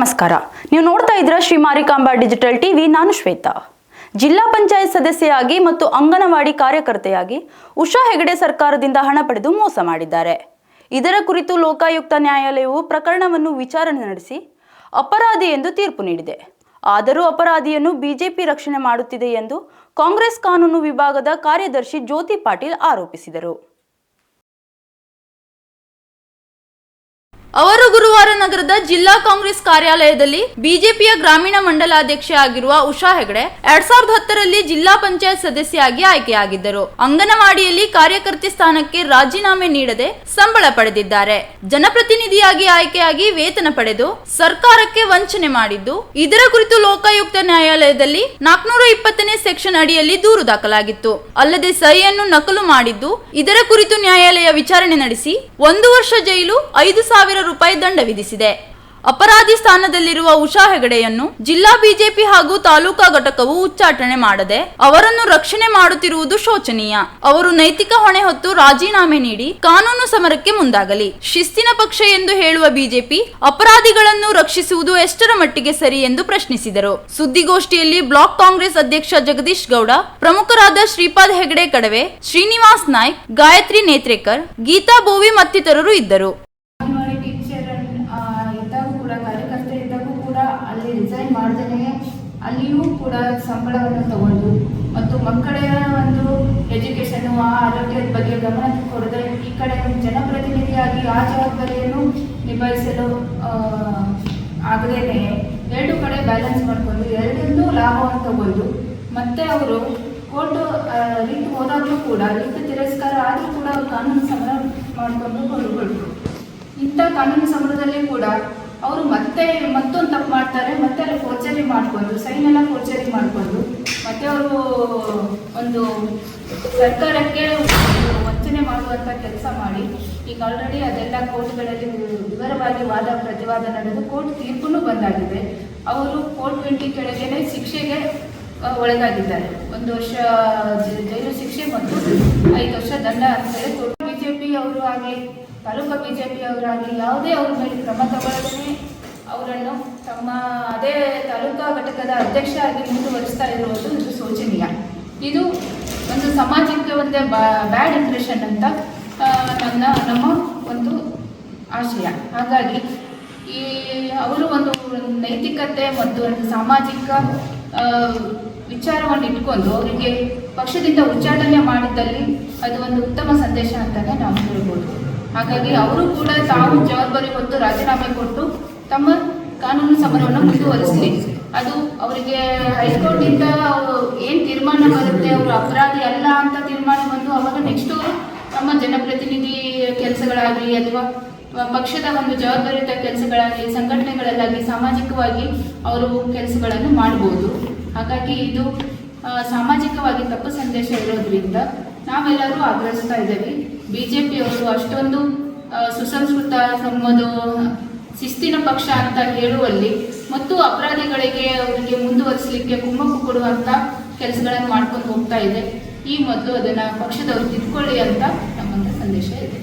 ನಮಸ್ಕಾರ. ನೀವು ನೋಡ್ತಾ ಇದ್ರ ಶ್ರೀ ಮಾರಿಕಾಂಬಾ ಡಿಜಿಟಲ್ ಟಿವಿ. ನಾನು ಶ್ವೇತಾ. ಜಿಲ್ಲಾ ಪಂಚಾಯತ್ ಸದಸ್ಯೆಯಾಗಿ ಮತ್ತು ಅಂಗನವಾಡಿ ಕಾರ್ಯಕರ್ತೆಯಾಗಿ ಉಷಾ ಹೆಗಡೆ ಸರ್ಕಾರದಿಂದ ಹಣ ಪಡೆದು ಮೋಸ ಮಾಡಿದ್ದಾರೆ. ಇದರ ಕುರಿತು ಲೋಕಾಯುಕ್ತ ನ್ಯಾಯಾಲಯವು ಪ್ರಕರಣವನ್ನು ವಿಚಾರಣೆ ನಡೆಸಿ ಅಪರಾಧಿ ಎಂದು ತೀರ್ಪು ನೀಡಿದೆ. ಆದರೂ ಅಪರಾಧಿಯನ್ನು ಬಿಜೆಪಿ ರಕ್ಷಣೆ ಮಾಡುತ್ತಿದೆ ಎಂದು ಕಾಂಗ್ರೆಸ್ ಕಾನೂನು ವಿಭಾಗದ ಕಾರ್ಯದರ್ಶಿ ಜ್ಯೋತಿ ಪಾಟೀಲ್ ಆರೋಪಿಸಿದರು. ಅವರು ಗುರುವಾರ ನಗರದ ಜಿಲ್ಲಾ ಕಾಂಗ್ರೆಸ್ ಕಾರ್ಯಾಲಯದಲ್ಲಿ ಬಿಜೆಪಿಯ ಗ್ರಾಮೀಣ ಮಂಡಲಾಧ್ಯಕ್ಷೆ ಆಗಿರುವ ಉಷಾ ಹೆಗಡೆ ಎರಡ್ ಸಾವಿರದ ಹತ್ತರಲ್ಲಿ ಜಿಲ್ಲಾ ಪಂಚಾಯತ್ ಸದಸ್ಯೆಯಾಗಿ ಆಯ್ಕೆಯಾಗಿದ್ದರು. ಅಂಗನವಾಡಿಯಲ್ಲಿ ಕಾರ್ಯಕರ್ತೆ ಸ್ಥಾನಕ್ಕೆ ರಾಜೀನಾಮೆ ನೀಡದೆ ಸಂಬಳ ಪಡೆದಿದ್ದಾರೆ. ಜನಪ್ರತಿನಿಧಿಯಾಗಿ ಆಯ್ಕೆಯಾಗಿ ವೇತನ ಪಡೆದು ಸರ್ಕಾರಕ್ಕೆ ವಂಚನೆ ಮಾಡಿದ್ದು, ಇದರ ಕುರಿತು ಲೋಕಾಯುಕ್ತ ನ್ಯಾಯಾಲಯದಲ್ಲಿ ನಾಲ್ಕನೂರ ಇಪ್ಪತ್ತನೇ ಸೆಕ್ಷನ್ ಅಡಿಯಲ್ಲಿ ದೂರು ದಾಖಲಾಗಿತ್ತು. ಅಲ್ಲದೆ ಸಹಿಯನ್ನು ನಕಲು ಮಾಡಿದ್ದು, ಇದರ ಕುರಿತು ನ್ಯಾಯಾಲಯ ವಿಚಾರಣೆ ನಡೆಸಿ ಒಂದು ವರ್ಷ ಜೈಲು, ಐದು ಸಾವಿರ ರೂಪಾಯಿ ದಂಡ ವಿಧಿಸಿದೆ. ಅಪರಾಧಿ ಸ್ಥಾನದಲ್ಲಿರುವ ಉಷಾ ಹೆಗಡೆಯನ್ನು ಜಿಲ್ಲಾ ಬಿಜೆಪಿ ಹಾಗೂ ತಾಲೂಕಾ ಘಟಕವು ಉಚ್ಚಾಟನೆ ಮಾಡದೆ ಅವರನ್ನು ರಕ್ಷಣೆ ಮಾಡುತ್ತಿರುವುದು ಶೋಚನೀಯ. ಅವರು ನೈತಿಕ ಹೊಣೆ ಹೊತ್ತು ರಾಜೀನಾಮೆ ನೀಡಿ ಕಾನೂನು ಸಮರಕ್ಕೆ ಮುಂದಾಗಲಿ. ಶಿಸ್ತಿನ ಪಕ್ಷ ಎಂದು ಹೇಳುವ ಬಿಜೆಪಿ ಅಪರಾಧಿಗಳನ್ನು ರಕ್ಷಿಸುವುದು ಎಷ್ಟರ ಮಟ್ಟಿಗೆ ಸರಿ ಎಂದು ಪ್ರಶ್ನಿಸಿದರು. ಸುದ್ದಿಗೋಷ್ಠಿಯಲ್ಲಿ ಬ್ಲಾಕ್ ಕಾಂಗ್ರೆಸ್ ಅಧ್ಯಕ್ಷ ಜಗದೀಶ್ ಗೌಡ, ಪ್ರಮುಖರಾದ ಶ್ರೀಪಾದ್ ಹೆಗಡೆ ಕಡವೆ, ಶ್ರೀನಿವಾಸ್ ನಾಯ್ಕ್, ಗಾಯತ್ರಿ ನೇತ್ರೇಕರ್, ಗೀತಾ ಬೋವಿ ಮತ್ತಿತರರು ಇದ್ದರು ಅಂಗನವಾಡಿ ಟೀಚರ್ ಇದ್ದಾಗೂ ಕೂಡ ಕಾರ್ಯಕರ್ತೆ ಇದ್ದಾಗೂ ಕೂಡ ಮಾಡ್ದೇನೆ ಅಲ್ಲಿಯೂ ಕೂಡ ಸಂಬಳವನ್ನು ತಗೊಂಡು. ಮತ್ತು ಮಕ್ಕಳ ಒಂದು ಎಜುಕೇಷನ್ನು ಆ ಆರೋಗ್ಯದ ಬಗ್ಗೆ ಗಮನ ಕೊಡದೆ ಈ ಕಡೆ ಜನಪ್ರತಿನಿಧಿಯಾಗಿ ಆ ಜವಾಬ್ದಾರಿಯನ್ನು ನಿಭಾಯಿಸಲು ಆಗದೇನೆ ಎರಡು ಕಡೆ ಬ್ಯಾಲೆನ್ಸ್ ಮಾಡಿಕೊಂಡು, ಎರಡನ್ನೂ ಲಾಭವನ್ನು ತಗೊಂಡು, ಮತ್ತೆ ಅವರು ಕೋರ್ಟ್ ರೀತಿ ಹೋದಾಗಲೂ ಕೂಡ ರೀತಿ ತಿರಸ್ಕಾರ ಆದರೂ ಕೂಡ ಅವರು ಕಾನೂನು ಸಮರ ಮಾಡಿಕೊಂಡು ಹೊರಗೊಳ್ರು ಇಂಥ ಕಾನೂನು ಸಮರದಲ್ಲಿ ಕೂಡ ಅವರು ಮತ್ತೆ ತಪ್ಪು ಮಾಡ್ತಾರೆ, ಮತ್ತೆ ಅಲ್ಲಿ ಫೋರ್ಜರಿ ಮಾಡಿಕೊಂಡು ಸೈನ್ ಎಲ್ಲ ಫೋರ್ಜರಿ ಮಾಡಿಕೊಂಡು ಮತ್ತೆ ಅವರು ಒಂದು ಸರ್ಕಾರಕ್ಕೆ ವಂಚನೆ ಮಾಡುವಂಥ ಕೆಲಸ ಮಾಡಿ, ಈಗ ಆಲ್ರೆಡಿ ಅದೆಲ್ಲ ಕೋರ್ಟ್ಗಳಲ್ಲಿ ವಿವರವಾಗಿ ವಾದ, ಪ್ರತಿವಾದ ನಡೆದು ಕೋರ್ಟ್ ತೀರ್ಪುನು ಬಂದಾಗಿದೆ. ಅವರು ಕೋರ್ಟ್ ಟ್ವೆಂಟಿ ಕೆಳಗೇನೆ ಶಿಕ್ಷೆಗೆ ಒಳಗಾಗಿದ್ದಾರೆ. ಒಂದು ವರ್ಷ ಜೈಲು ಶಿಕ್ಷೆ ಮತ್ತು ಐದು ವರ್ಷ ದಂಡ ಅಂತ ಹೇಳಿ ಬಿಜೆಪಿ ಅವರು ಆಗಲಿ, ತಾಲೂಕಾ ಬಿಜೆಪಿ ಅವರಾಗಲಿ, ಯಾವುದೇ ಅವ್ರ ಮೇಲೆ ಕ್ರಮ ತಗೊಳ್ಳದೇ ಅವರನ್ನು ತಮ್ಮ ಅದೇ ತಾಲೂಕಾ ಘಟಕದ ಅಧ್ಯಕ್ಷ ಆಗಿ ಮುಂದುವರಿಸ್ತಾ ಇರುವುದು ಇದು ಶೋಚನೀಯ. ಇದು ಒಂದು ಸಮಾಜಕ್ಕೆ ಒಂದೇ ಬ್ಯಾಡ್ ಇಂಪ್ರೆಷನ್ ಅಂತ ನನ್ನ, ನಮ್ಮ ಒಂದು ಆಶಯ. ಹಾಗಾಗಿ ಈ, ಅವರು ಒಂದು ನೈತಿಕತೆ ಮತ್ತು ಒಂದು ಸಾಮಾಜಿಕ ವಿಚಾರವನ್ನು ಇಟ್ಕೊಂಡು ಅವರಿಗೆ ಪಕ್ಷದಿಂದ ಉಚ್ಚಾಟನೆ ಮಾಡಿದ್ದಲ್ಲಿ ಅದು ಒಂದು ಉತ್ತಮ ಸಂದೇಶ ಅಂತಲೇ ನಾವು ಹೇಳ್ಬೋದು. ಹಾಗಾಗಿ ಅವರು ಕೂಡ ತಾವು ಜವಾಬ್ದಾರಿ ಹೊತ್ತು ರಾಜೀನಾಮೆ ಕೊಟ್ಟು ತಮ್ಮ ಕಾನೂನು ಸಮರವನ್ನು ಮುಂದುವರಿಸಲಿ. ಅದು ಅವರಿಗೆ ಹೈಕೋರ್ಟಿಂದ ಏನು ತೀರ್ಮಾನ ಬರುತ್ತೆ, ಅವರು ಅಪರಾಧಿ ಅಲ್ಲ ಅಂತ ತೀರ್ಮಾನ ಬಂದು ಅವಾಗ ನೆಕ್ಸ್ಟ್ ತಮ್ಮ ಜನಪ್ರತಿನಿಧಿ ಕೆಲಸಗಳಾಗಲಿ ಅಥವಾ ಪಕ್ಷದ ಒಂದು ಜವಾಬ್ದಾರಿಯುತ ಕೆಲಸಗಳಾಗಲಿ, ಸಂಘಟನೆಗಳಲ್ಲಾಗಲಿ ಸಾಮಾಜಿಕವಾಗಿ ಅವರು ಕೆಲಸಗಳನ್ನು ಮಾಡ್ಬೋದು. ಹಾಗಾಗಿ ಇದು ಸಾಮಾಜಿಕವಾಗಿ ತಪ್ಪು ಸಂದೇಶ ಇರೋದ್ರಿಂದ ನಾವೆಲ್ಲರೂ ಆಗ್ರಹಿಸ್ತಾ ಇದ್ದೀವಿ. ಬಿ ಜೆ ಪಿಯವರು ಅಷ್ಟೊಂದು ಸುಸಂಸ್ಕೃತ ಸಂಬಂಧ ಶಿಸ್ತಿನ ಪಕ್ಷ ಅಂತ ಹೇಳುವಲ್ಲಿ ಮತ್ತು ಅಪರಾಧಿಗಳಿಗೆ ಅವರಿಗೆ ಮುಂದುವರಿಸಲಿಕ್ಕೆ ಕುಮ್ಮಕ್ಕು ಕೊಡುವಂಥ ಕೆಲಸಗಳನ್ನು ಮಾಡ್ಕೊಂಡು ಹೋಗ್ತಾ ಇದೆ. ಈ ಮೊದಲು ಅದನ್ನು ಪಕ್ಷದವರು ತಿದ್ಕೊಳ್ಳಿ ಅಂತ ನಮ್ಮೊಂದು ಸಂದೇಶ ಇದೆ.